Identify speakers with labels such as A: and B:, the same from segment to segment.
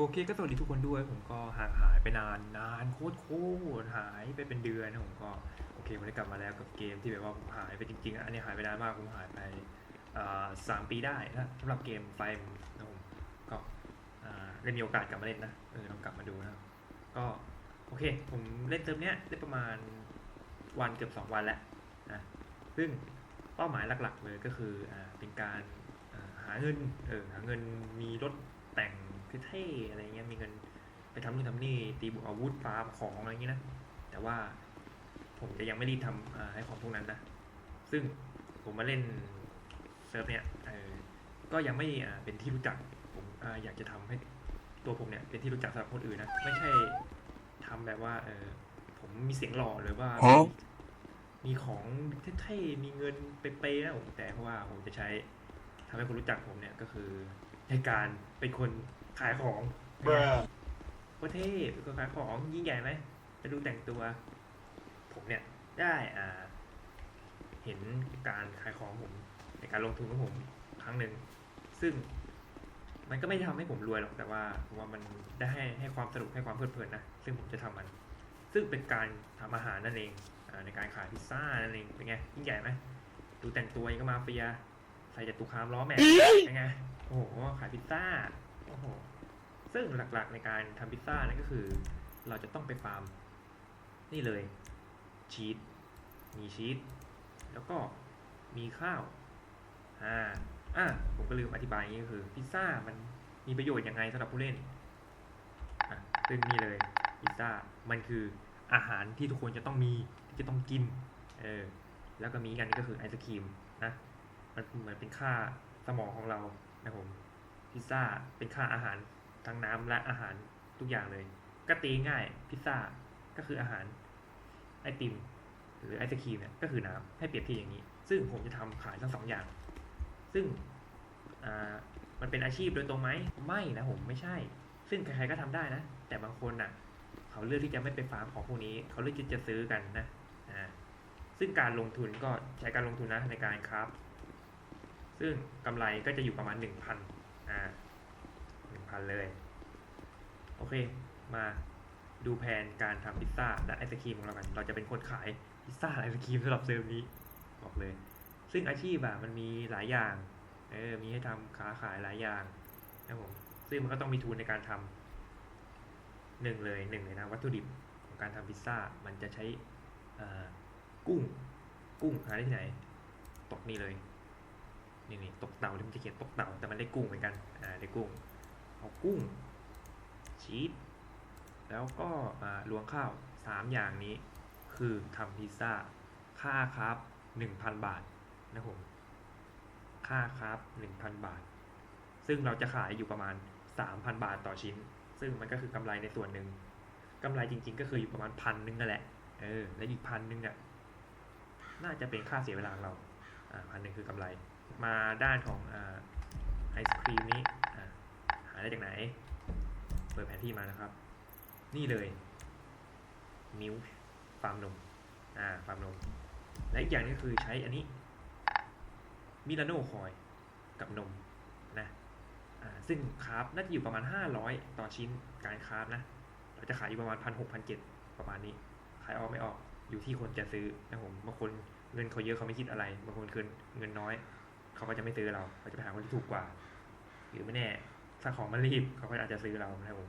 A: โอเคก็สวัสดีทุกคนด้วย ผมก็ห่างหายไปนานนานโคตรโคตรหายไปเป็นเดือนนะผมก็โอเควันนี้กลับมาแล้วกับเกมที่แบบว่าผมหายไปจริงๆอันนี้หายไปนานมากผมหายไปสามปีได้นะสำหรับเกมไฟมนะผมก็ได้มีโอกาสกลับมาเล่นนะเออลองกลับมาดูนะก็โอเค ผมเล่นเติมเนี้ยได้ประมาณวันเกือบสองวันแล้วนะซึ่งเป้าหมายหลักๆเลยก็คืออ่าเป็นการหาเงินเออหาเงินมีรถแต่ง เท่ๆอะไรเงี้ยมีเงินไปทำนู่นทำนี่ตีบุกอาวุธฟาร์มของอะไรเงี้ยนะแต่ว่าผมจะยังไม่รีบทำอ่าให้ของพวกนั้นนะซึ่งผมมาเล่นเซิร์ฟเนี่ยเออก็ยังไม่อ่าเป็นที่รู้จักผมอาอยากจะทำให้ตัวผมเนี่ยเป็นที่รู้จักสำหรับคนอื่นนะไม่ใช่ทำแบบว่าเออผมมีเสียงหล่อหรือว่า
B: ฮะ
A: มีของเท่ๆมีเงินเป๊ะๆนะผมแต่เพราะว่าผมจะใช้ทำให้คนรู้จักผมเนี่ยก็คือในการเป็นคน ขายของ
B: Bruh.
A: ก็เท่เป็นคนขายของยิ่งใหญ่ไหมไปดูแต่งตัว ผมเนี่ยได้อ่า เห็นการขายของผมในการลงทุนของผมครั้งหนึ่งซึ่งมันก็ไม่ได้ทำให้ผมรวยหรอกแต่ว่าผมว่ามันได้ให้ให้ความสนุกให้ความเพลิดเพลินนะซึ่งผมจะทำมัน ซึ่งเป็นการทำอาหารนั่นเองอาในการขายพิซซ่านั่นเองเป็นไงยิ่งใหญ่ไหมดูแต่งตัวยังก็มาเฟียใส่จตุคามล้อแม็กซ์เป็นไงโอ้โหขายพิซซ่า โอ้โหซึ่งหลักๆในการทำพิซซ่านั่นก็คือ เราจะต้องไปฟาร์ม นี่เลยชีสมีชีสแล้วก็มีข้าวอ่าอะผมก็ลืมอธิบายอย่างนี้ก็คือ พิซซ่ามันมีประโยชน์ยังไงสำหรับผู้เล่นอะซึ่งนี่เลย พิซซ่ามันคืออาหารที่ทุกคนจะต้องมีที่จะต้องกินเออแล้วก็มีอันนึงก็คือไอศครีมนะมันเหมือนเป็นค่าสมองของเรานะผม พิซซ่าเป็นค่าอาหารทั้งน้ำและอาหารทุกอย่างเลย ก็ตีง่ายพิซซ่าก็คืออาหารไอติม หรือไอศครีมเนี่ยก็คือน้ำให้เปรียบเทียบอย่างนี้ ซึ่งผมจะทำขายทั้งสองอย่าง ซึ่งอ่ามันเป็นอาชีพโดยตรงไหมไม่นะผมไม่ใช่ ซึ่งใครๆก็ทำได้นะ แต่บางคนน่ะ เขาเลือกที่จะไม่ไปฟาร์มของพวกนี้ เขาเลือกที่จะซื้อกันนะอ่าซึ่งการลงทุนก็ใช้การลงทุนนะในการครับ ซึ่งกำไรก็จะอยู่ประมาณหนึ่งพัน อ่าหนึ่งพันเลย โอเค มาดูแผนการทำพิซซ่าและไอศครีมของเรากัน เราจะเป็นคนขายพิซซ่าและไอศครีมสำหรับเซิร์ฟนี้บอกเลย ซึ่งอาชีพอะมันมีหลายอย่าง เออ มีให้ทำค้าขายหลายอย่างนะผม ซึ่งมันก็ต้องมีทุนในการทำหนึ่งเลยหนึ่งเลยนะวัตถุดิบของการทำพิซซ่า มันจะใช้กุ้ง กุ้งหาได้ที่ไหน ตกนี่เลย นี่นี่ตกเต่าที่มันจะเขียนตกเต่าแต่มันได้กุ้งเหมือนกันอ่าได้กุ้งเอากุ้งชีสแล้วก็อ่ารวงข้าวสามอย่างนี้ คือทำพิซซ่า ค่าครับหนึ่งพันบาทนะผมค่าครับหนึ่งพันบาท ซึ่งเราจะขายอยู่ประมาณสามพันบาทต่อชิ้น ซึ่งมันก็คือกำไรในส่วนหนึ่งกำไรจริง ๆ ก็คืออยู่ประมาณพันหนึ่งนั่นแหละเออและอีกพันหนึ่งอะน่าจะเป็นค่าเสียเวลาของเราอ่าพันหนึ่งคือกำไร มาด้านของอไอศครีมนี้หาได้จากไหน เปิดแผนที่มานะครับ นี่เลยมิวฟาร์มนมอ่าฟาร์มนม และอีกอย่างนึงคือใช้อันนี้มิลานโน่คอยกับนมนะอ่าซึ่งคราฟน่าจะอยู่ประมาณ 500 ต่อชิ้นการคราฟนะ เราจะขายอยู่ประมาณพันหกพันเจ็ดประมาณนี้ ขายออกไม่ออกอยู่ที่คนจะซื้อนะผมบางคนเงินเขาเยอะเขาไม่คิดอะไร บางคนเงินเงินน้อย เขาก็จะไม่ซื้อเราเขาจะไปหาคนที่ถูกกว่า หรือไม่แน่ถ้าของมันรีบเขาก็อาจจะซื้อเรานะครับผม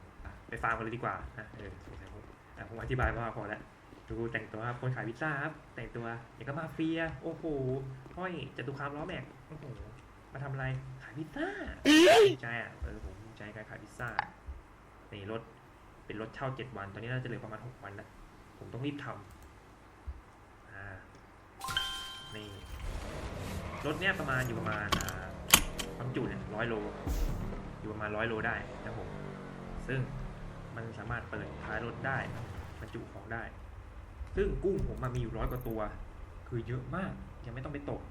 A: ไปฟาร์มกันเลยดีกว่านะเออสงสัยผมอ่ผมอธิบายมาพอแล้วดูแต่งตัวครับคนขายพิซซ่าครับแต่งตัวอย่างก็มาเฟีย โอ้โหห้อยจตุคามล้อแม็กโอ้โหมาทำอะไรขายพิซซ่าใช่อะเออผมใจการขายพิซซ่านี่รถเป็นรถเช่าเจ็ดวัน ตอนนี้น่าจะเหลือประมาณหกวันแล้วผมต้องรีบทำอ่านี่ รถเนี้ยประมาณอยู่ประมาณความจุเนี่ยร้อยโล อยู่ประมาณร้อยโลได้นะผม ซึ่งมันสามารถเปิดท้ายรถได้บรรจุของได้ ซึ่งกุ้งผมมามีอยู่ร้อยกว่าตัว คือเยอะมากยังไม่ต้องไปตก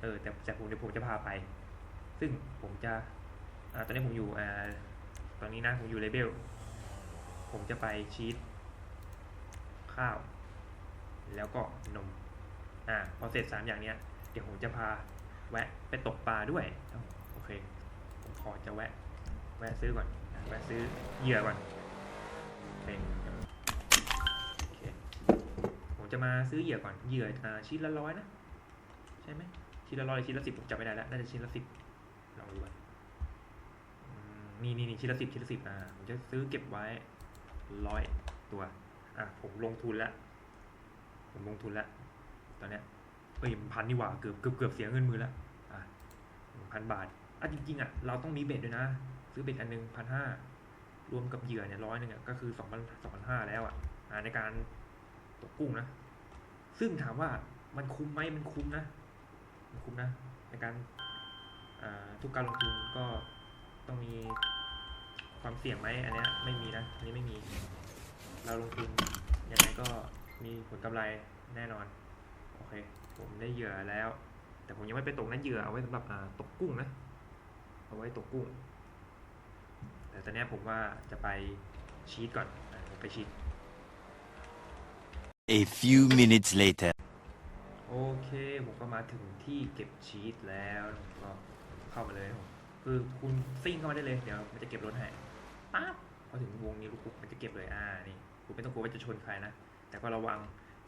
A: เออแต่แต่ผมเดี๋ยวผมจะพาไป ซึ่งผมจะอ่าตอนนี้ผมอยู่อ่าตอนนี้นะผมอยู่เลเบล ผมจะไปชีสข้าว แล้วก็นม อ่าพอเสร็จสามอย่างเนี้ย เดี๋ยวผมจะพา แวะไปตกปลาด้วยโอเคผมขอจะแวะ แวะซื้อก่อนอ่าไปซื้อเหยื่อก่อนเป็นโอเคผมจะมาซื้อเหยื่อก่อนเหยื่ออ่าชิ้นละร้อยนะใช่ไหมชิ้นละร้อยหรือชิ้นละสิบผมจำไม่ได้แล้วน่าจะชิ้นละสิบลองดูก่อนนี่นี่นี่ชิ้นละสิบชิ้นละสิบอ่าผมจะซื้อเก็บไว้ร้อยตัวอะผมลงทุนแล้วผมลงทุนแล้วตอนเนี้ย เอ้ยพันนี่หว่าเกือบเกือบเกือบเสียเงินมือแล้วอะพันบาทอะจริงๆอะเราต้องมีเบ็ดด้วยนะ ซื้อเบ็ดอันหนึ่งพันห้ารวมกับเหยื่อเนี่ยร้อยหนึ่งอะก็คือสองพันสองพันห้าแล้วอะในการตกกุ้งนะ ซึ่งถามว่ามันคุ้มไหมมันคุ้มนะ มันคุ้มนะ ในการทุกการลงทุนก็ต้องมีความเสี่ยงไหมอันนี้ไม่มีนะ อันนี้ไม่มี เราลงทุนยังไงก็มีผลกำไรแน่นอน เค ผมได้เหยื่อแล้ว แต่ผมยังไม่ไปตกนะเหยื่อเอาไว้สำหรับอ่าตกกุ้งนะ เอาไว้ตกกุ้ง แต่ตอนเนี้ยผมว่าจะไปชีตก่อนอะผมไปชีต
B: A few minutes later.
A: โอเค ผมก็มาถึงที่เก็บชีตแล้วผมก็เข้ามาเลยครับผมคือคุณซิ่งเข้ามาได้เลยเดี๋ยวมันจะเก็บรถให้ป๊าบพอถึงวงนี้ลูกปุ๊บมันจะเก็บเลยอ่านี่คุณไม่ต้องกลัวว่าจะชนใครนะแต่ก็ระวัง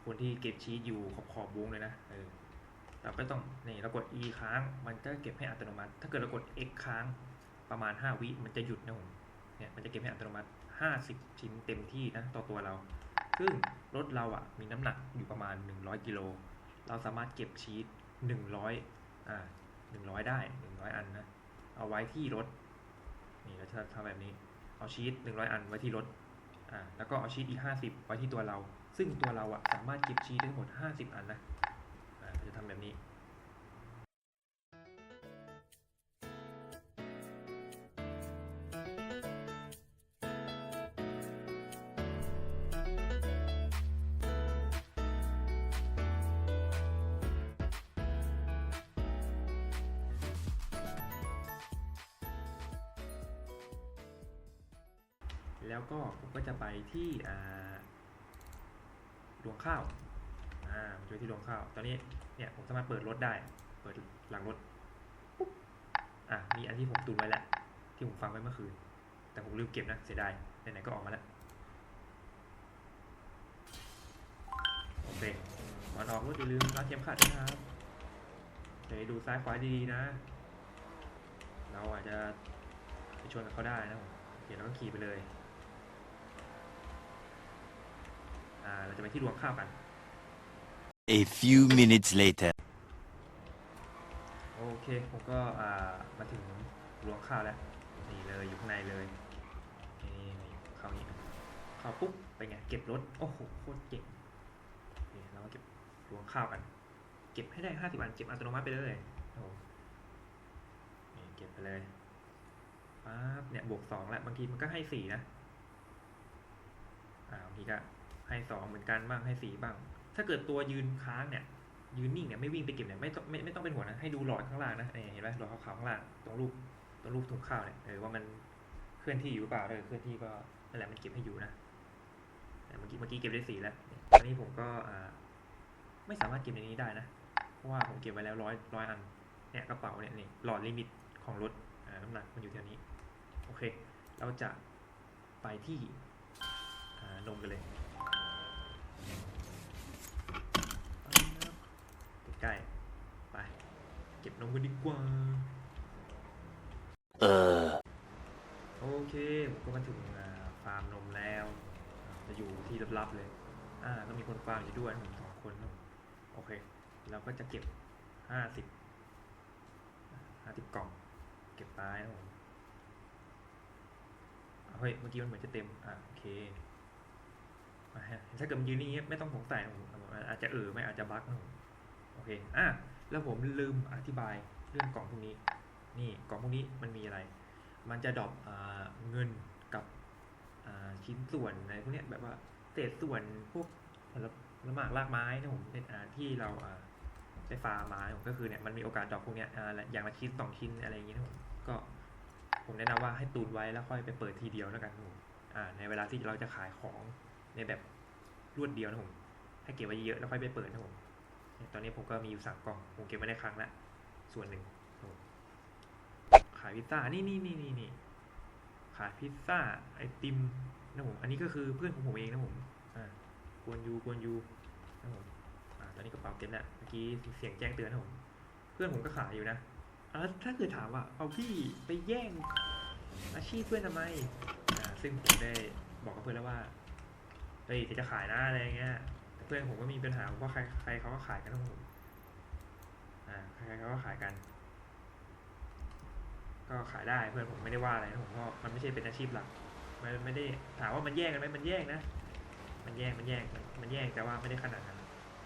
A: คนที่เก็บชีตอยู่ขอบขอบวงเลยนะเออเราก็ต้องนี่เรากด e ค้างมันจะเก็บให้อัตโนมัติ ถ้าเกิดเรากด x ค้างประมาณ 5 วิมันจะหยุดนะผมเนี่ยมันจะเก็บให้อัตโนมัติ 50 ชิ้นเต็มที่นะต่อตัวเรา ซึ่งรถเราอะมีน้ำหนักอยู่ประมาณ 100กิโลเราสามารถเก็บชีตหนึ่งร้อยอ่าหนึ่งร้อยได้หนึ่งร้อยอันนะเอาไว้ที่รถนี่เราจะทำแบบนี้เอาชีตหนึ่งร้อยอันไว้ที่รถอ่าแล้วก็เอาชีตอีกห้าสิบไว้ที่ตัวเรา ซึ่งตัวเราอะสามารถเก็บชีตได้ทั้งหมดห้าสิบอันนะเราจะทำแบบนี้แล้วก็ผมก็จะไปที่ อ่าดวงข้าวอ่าจะไปที่ดวงข้าว ตอนนี้เนี่ยผมสามารถเปิดรถได้ เปิดหลังรถปุ๊บอะมีอันที่ผมตุนไว้แล้วที่ผมฟังไว้เมื่อคืน แต่ผมลืมเก็บนะเสียดายไหนๆก็ออกมาแล้วโอเคก่อนออกรถอย่าลืมรัดเข็มขัดด้วยนะครับเดี๋ยวดูซ้ายขวาดีๆนะ เราอาจจะไปชนกับเขาได้นะผมโอเคเราก็ขี่ไปเลย อ่าเราจะไปที่รวงข้าวกัน
B: A few minutes later.
A: โอเค ผมก็อ่ามาถึงรวงข้าวแล้ว นี่เลยอยู่ข้างในเลย นี่นี่เข้านี้เข้าปุ๊บไปนไง เก็บรถ โอ้โห โคตรเก่งนี่เรามาเก็บรวงข้าวกัน เก็บให้ได้ห้าสิบอัน เก็บอัตโนมัติไปเลยโอ้โหนี่เก็บไปเลยปั๊บเนี่ย บวกสองแล้ว บางทีมันก็ให้สี่นะ อ่าบางทีก็ ให้สองเหมือนกันบ้างให้สี่บ้าง ถ้าเกิดตัวยืนค้างเนี่ย ยืนนิ่งเนี่ยไม่วิ่งไปเก็บเนี่ยไม่ต้องไม่ไม่ต้องเป็นหัวนะให้ดูหลอดข้างล่างนะเห็นไหมหลอดขาวๆข้างล่างตรงรูปตรงรูปถุงข้าวเนี่ยเออว่ามันเคลื่อนที่อยู่เปล่าเออเคลื่อนที่ก็นั่นแหละมันเก็บให้อยู่นะเมื่อกี้เมื่อกี้เก็บได้สี่แล้วอันนี้ผมก็ไม่สามารถเก็บในนี้ได้นะ เพราะว่าผมเก็บไว้แล้วร้อยร้อยอัน เนี่ยกระเป๋าเนี่ยนี่หลอดลิมิตของรถน้ำหนักมันอยู่แถวนี้ โอเค เราจะไปที่นมกันเลยใกล้ๆไป เก็บนมกันดีกว่า
B: Uh.
A: โอเคผมก็มาถึงอ่าฟาร์มนมแล้วอ่าจะอยู่ที่ลับๆเลย อ่าต้องมีคนฟาร์มอยู่ด้วยผมสองคนนะโอเค เราก็จะเก็บห้าสิบห้าสิบกล่อง เก็บไปนะผมอ่าเฮ้ย เมื่อกี้มันเหมือนจะเต็ม อ่าโอเคอ่าฮะถ้าเกิดมันยืนนี่ไม่ต้องสงสัยนะผมอาจจะเออไม่อาจจะบั๊กนะผม โอเค อะ แล้วผมลืมอธิบาย เรื่องกล่องพวกนี้ นี่กล่องพวกนี้มันมีอะไร มันจะดรอปอเงินกับชิ้นส่วนอะไรพวกนี้แบบว่าเศษส่วนพวกผลผลไม้รากไม้นะผมเป็นอ่าที่เราได้ฟาร์มมาผมก็คือเนี่ยมันมีโอกาสดรอปพวกนี้อย่างละชิ้นสองชิ้นอะไรอย่างเงี้ยนะผมก็ผมแนะนำว่าให้ตูนไว้แล้วค่อยไปเปิดทีเดียวแล้วกันนะผมในเวลาที่เราจะขายของในแบบรวดเดียวนะผมให้เก็บไว้เยอะแล้วค่อยไปเปิดนะผมตอนนี้ผมก็มีอยู่สามกล่องผมเก็บไว้ในครั้งละ ส่วนหนึ่ง ขายพิซซ่า นี่นี่นี่นี่นี่ขายพิซซ่า ไอติมนะผม อันนี้ก็คือเพื่อนของผมเองนะผมอ่ากวนยูกวนยูนะผมอ่าตอนนี้กระเป๋าเต็มแล้วเมื่อกี้เสียงแจ้งเตือนนะผม เพื่อนผมก็ขายอยู่นะอ่าถ้าเกิดถามว่า เอาพี่ไปแย่งอาชีพเพื่อนทำไมอ่าซึ่งผมได้บอกกับเพื่อนแล้วว่า เฮ้ยเดี๋ยวจะขายนะอะไรเงี้ย เพื่อนผมก็มีปัญหาเพราะใครใครเขาก็ขายกันนะผม อ่าใครๆเขาก็ขายกัน ก็ขายได้เพื่อนผมไม่ได้ว่าอะไรนะผมเพราะมันไม่ใช่เป็นอาชีพหลัก มันไม่ได้ถามว่ามันแย่งกันไหมมันแย่งนะ มันแย่งมันแย่งมันแย่งแต่ว่าไม่ได้ขนาดนั้น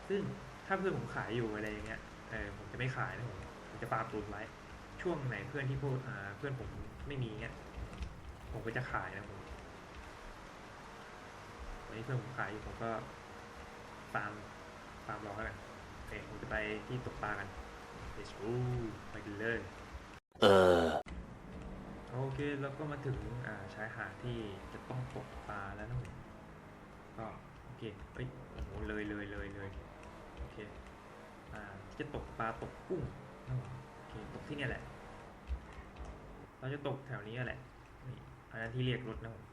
A: ซึ่งถ้าเพื่อนผมขายอยู่อะไรอย่างเงี้ยเออผมจะไม่ขายนะผมผมจะปาตุนไว้ช่วงไหนเพื่อนที่พูดอ่าเพื่อนผมไม่มีเงี้ยผมก็จะขายนะผมวันนี้เพื่อนผมขายอยู่ผมก็ฟามฟามรอแล้วกันโอเคผมจะไปที่ตกปลากัน let's go ไปกันเลย
B: Uh.
A: โอเคแล้วก็มาถึงอ่าชายหาดที่จะต้องตกปลาแล้วนะผมก็โอเคเอ้ยโอ้โหเลยเลยเลยเลยโอเคอ่าที่จะตกปลาตกกุ้งนะผมโอเคตกที่เนี่ยแหละ เราจะตกแถวนี้แหละนี่อันนั้นที่เรียกรถนะผม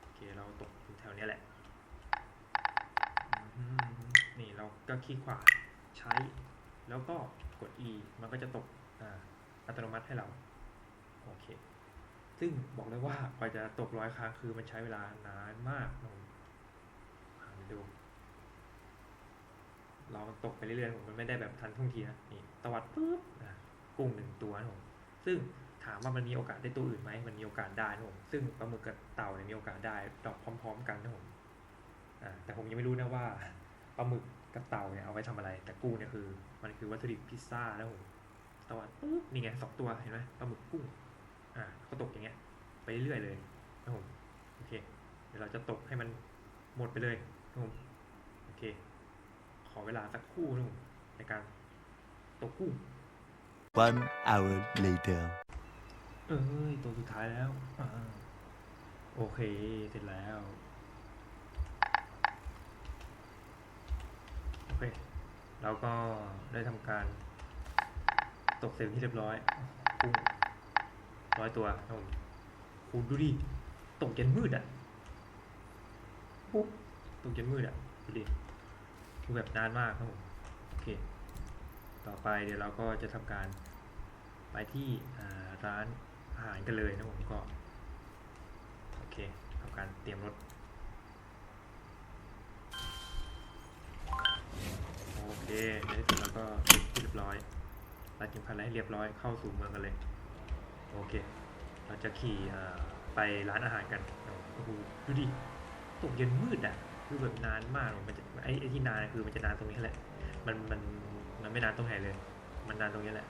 A: โอเคเราตกอยู่แถวเนี้ยแหละอือหือนี่เราก็คลิกขวาใช้ แล้วก็กด E มันก็จะตกอ,อัตโนมัติให้เรา โอเค ซึ่งบอกเลยว่ากว่าจะตกร้อยครั้งคือมันใช้เวลานานมากนะผมามาดู เราตกไปเรื่อยๆผมมันไม่ได้แบบทันท่วงทีนะ นี่ตวัดปุ๊บอะกุ้งหนึ่งตัวนะผมซึ่งถามว่ามันมีโอกาสได้ตัวอื่นไหม มันมีโอกาสได้นะผม ซึ่งปลาหมึกกับเต่าเนี่ยมีโอกาสได้ดอกพร้อม ๆ กันนะผมอ่าแต่ผมยังไม่รู้นะว่าปลาหมึก กับเต่าเนี่ยเอาไว้ทำอะไร แต่กุ้งเนี่ยคือ มันคือวัตถุดิบพิซซ่านะผมตะวันปุ๊บนี่ไงสองตัวเห็นไหมปลาหมึกกุ้ง อ่าก็ตกอย่างเงี้ย ไปเรื่อยๆเลยนะผมโอเค เดี๋ยวเราจะตกให้มันหมดไปเลยนะผมโอเค ขอเวลาสักครู่นะผมในการตกกุ้ง
B: One hour later.
A: เอ้ยตัวสุดท้ายแล้วอ่าโอเค เสร็จแล้ว โอเคเราก็ได้ทำการตกเสร็จที่เรียบร้อยกุ้งร้อยตัวครับผมคุณดูดิตกจนมืดอะปุ๊บตกจนมืดอะดูดิคือแบบนานมากครับผมโอเค ต่อไปเดี๋ยวเราก็จะทำการไปที่ร้านอาหารกันเลยนะผมก็โอเคทำการเตรียมรถ โอเค ในที่สุดเราก็เสร็จที่เรียบร้อยรัดเราจัดอะไรให้เรียบร้อยเข้าสู่เมืองกันเลย โอเค เราจะขี่ไปร้านอาหารกันโอ้โหดูดิตกเย็นมืดอะคือแบบนานมากมันจะไอ้ไอ้ที่นานคือมันจะนานตรงนี้แหละ มันมันมันไม่นานตรงไหนเลย มันนานตรงนี้แหละ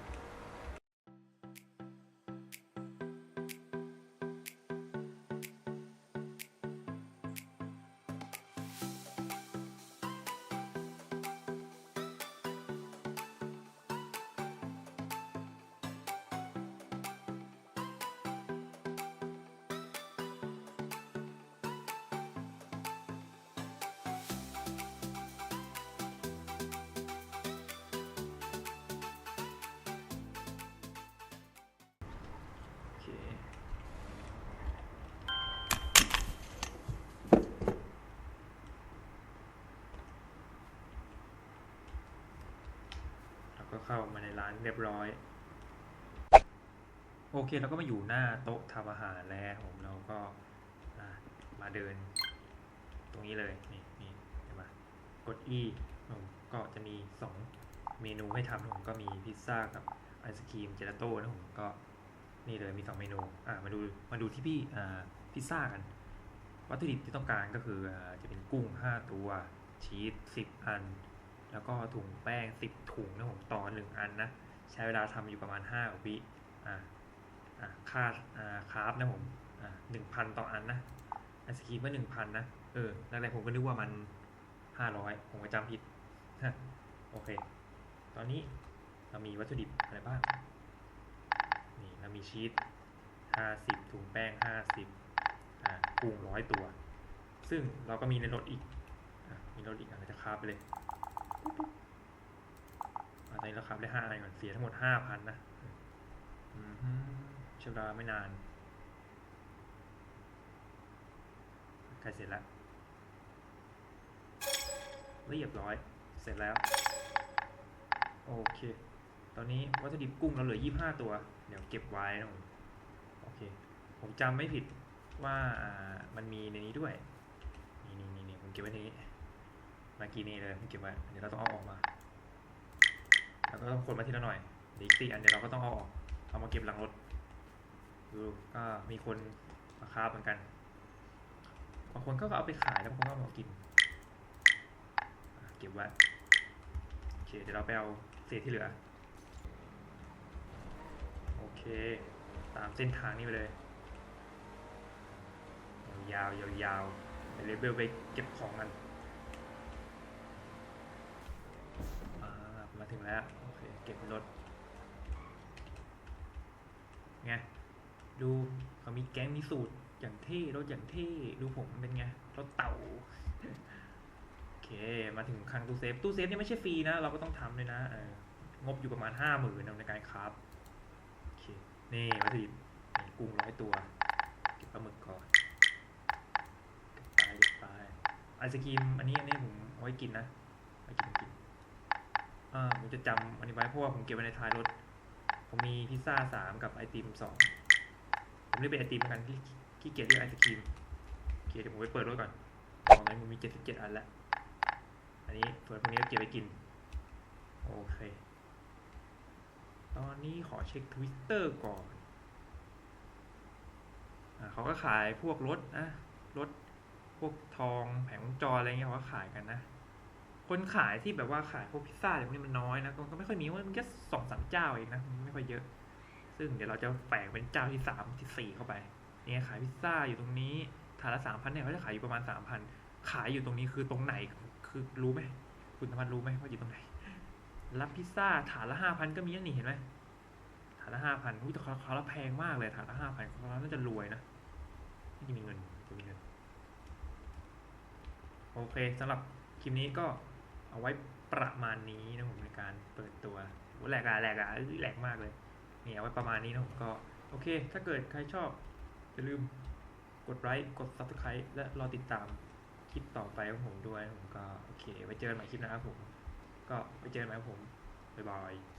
A: ก็เข้ามาในร้านเรียบร้อย โอเคเราก็มาอยู่หน้าโต๊ะทำอาหารแล้วผมเราก็มาเดิน ตรงนี้เลยนี่นี่เห็นไหมกด E ผมก็จะมีสองเมนูให้ทำผมก็มีพิซซ่ากับไอศครีมเจลาโต้นะผมก็นี่เลยมีสองเมนูอ่ามาดูมาดูที่พี่อ่าพิซซ่ากัน วัตถุดิบที่ต้องการก็คือจะเป็นกุ้งห้าตัวชีสสิบอัน แล้วก็ถุงแป้งสิบถุงนะผมต่อหนึ่งอันนะ ใช้เวลาทำอยู่ประมาณห้าวิอ่าอ่าค่าอ่าคาร์บนะผมอ่าหนึ่งพันต่ออันนะไอศครีมก็หนึ่งพันนะ เออแรกๆผมก็นึกว่ามันห้าร้อยผมก็จำผิดโอเค ตอนนี้เรามีวัตถุดิบอะไรบ้าง นี่เรามีชีสห้าสิบถุงแป้งห้าสิบอ่ากุ้งร้อยตัว ซึ่งเราก็มีในรถอีกอมีรถอีกอะเราจะคาบไปเลย ตอนนี้เราคาบได้ห้าอันก่อนเสียทั้งหมดห้าพันนะใช้เวลาไม่นานใกล้เสร็จแล้วเรียบร้อย เสร็จแล้ว โอเค ตอนนี้วัตถุดิบกุ้งเราเหลือ 25 ตัว เดี๋ยวเก็บไว้นะผมโอเค ผมจำไม่ผิดว่ามันมีในนี้ด้วย นี่นี่นี่นี่ผมเก็บไว้ในนี้ เมื่อกี้นี่เลยเก็บไว้เดี๋ยวเราต้องเอาออกมาแล้วก็ต้องคนมาทีละหน่อยเดี๋ยวอีกสี่อันเดี๋ยวเราก็ต้องเอาออกเอามาเก็บหลังรถดูก็มีคนมาค้าเหมือนกันบางคนก็เอาไปขายแล้วบางคนก็เอามากินเก็บไว้โอเคเดี๋ยวเราไปเอาเศษที่เหลือโอเค ตามเส้นทางนี้ไปเลยยาวๆยาวๆไปเลเวลไปเก็บของกันอ่า มาถึงแล้วโอเคเก็บรถไงดูเขามีแก๊งมีสูตรอย่างเท่รถอย่างเท่ดูผมเป็นไงรถเต่าโอเคมาถึงคลังตู้เซฟตู้เซฟนี่ไม่ใช่ฟรีนะ เราก็ต้องทำด้วยนะงบอยู่ประมาณห้าหมื่นในการคราฟโอเคนี่วัตถุดิบนี่กุ้งร้อยตัวเก็บปลาหมึกก่อนไปเก็บไปไอศครีมอันนี้อันนี้ผมเอาไว้กินนะไว้กิน อ่าผมจะจำอันนี้ไว้เพราะว่าผมเก็บไว้ในท้ายรถ ผมมีพิซซ่าสามกับไอติมสองผมเรียกเป็นไอติมกันที่ขี้เกียจเรียกไอศครีมโอเคเดี๋ยวผมไปเปิดรถก่อนตอนนี้มันมีเจ็ดสิบเจ็ดอันแล้วอันนี้เปิดพวกนี้ก็เก็บไว้กิน โอเค ตอนนี้ขอเช็คทวิตเตอร์ก่อนอเขาก็ขายพวกรถนะรถพวกทองแผงวงจรอะไรเงี้ยเขาก็ขายกันนะ คนขายที่แบบว่าขายพวกพิซซ่าอะไรพวกนี้มันน้อยนะก็ไม่ค่อยมีว่ามันแค่สองสามเจ้าเองนะไม่ค่อยเยอะ ซึ่งเดี๋ยวเราจะแฝงเป็นเจ้าที่สามที่สี่เข้าไปเนี่ยขายพิซซ่าอยู่ตรงนี้ถาดละสามพันเนี่ยเขาจะขายอยู่ประมาณสามพันขายอยู่ตรงนี้คือตรงไหนคือรู้ไหมคุณธรรมรู้ไหมว่าอยู่ตรงไหน รับพิซซ่าถาดละห้าพันก็มีนี่เห็นไหมถาดละห้าพันอุ้ยแต่เขาเขาละแพงมากเลยถาดละห้าพันเขาน่าจะรวยนะน่มีเงินจะมีเงินโอเคสำหรับคลิปนี้ก็ เอาไว้ประมาณนี้นะผมในการเปิดตัวโหแหลกอะแหลกอะแหลกมากเลยนี่เอาไว้ประมาณนี้นะผมก็โอเค ถ้าเกิดใครชอบอย่าลืมกดไลค์กด subscribe และรอติดตามคลิปต่อไปของผมด้วยผมก็โอเคไว้เจอกันใหม่คลิปนะครับผม ก็ไว้เจอกันใหม่ผมบ๊ายบาย